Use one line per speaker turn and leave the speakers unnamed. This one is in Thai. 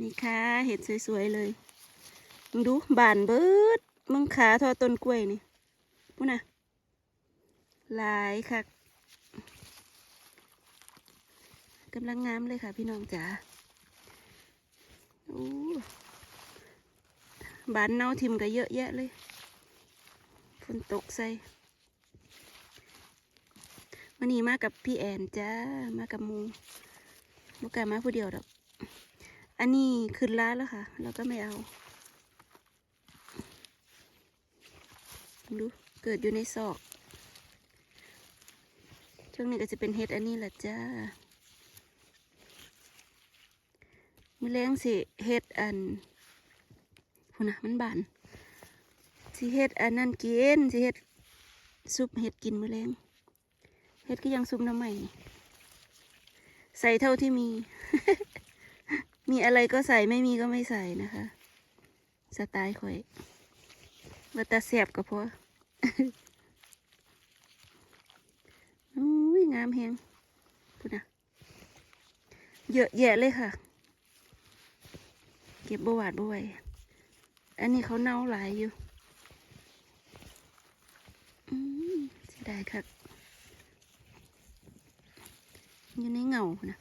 นี่ค่ะเห็ดสวยๆเลย มึงดูบานเบิดมึงขาทอต้นกล้วยนี่พูดนะหลายค่ะกำลังงามเลยค่ะพี่น้องจ๋าโอ้บานเน่าทิมก็เยอะแยะเลยฝนตกใส่วันนี้มากับพี่แอนจ้า มากับมูลูกกามาผู้เดียวดอก อันนี้ขึ้นร้านแล้วค่ะ เราก็ไม่เอา ดูเกิดอยู่ในซอก ช่วงนี้ก็จะเป็นเห็ดอันนี้แหละจ้ามือแรงสิเห็ดอันพูนะมันบานสิเห็ดอันนั่นกินสิเห็ดซุปเห็ดกินมือแรงเห็ดก็ยังซุปน้ำใหม่ ใส่เท่าที่มี มีอะไรก็ใส่ไม่มีก็ไม่ใส่นะคะ สไตล์ข่อยว่าแตาเสียบก็พออุ้ยงามแฮงพูดนะเยอะแยะเลยค่ะ เก็บบวาดบไหวอันนี้เขาเน่าหลายอยู่อืมเสียดายค่ะอยู่ในเงานะ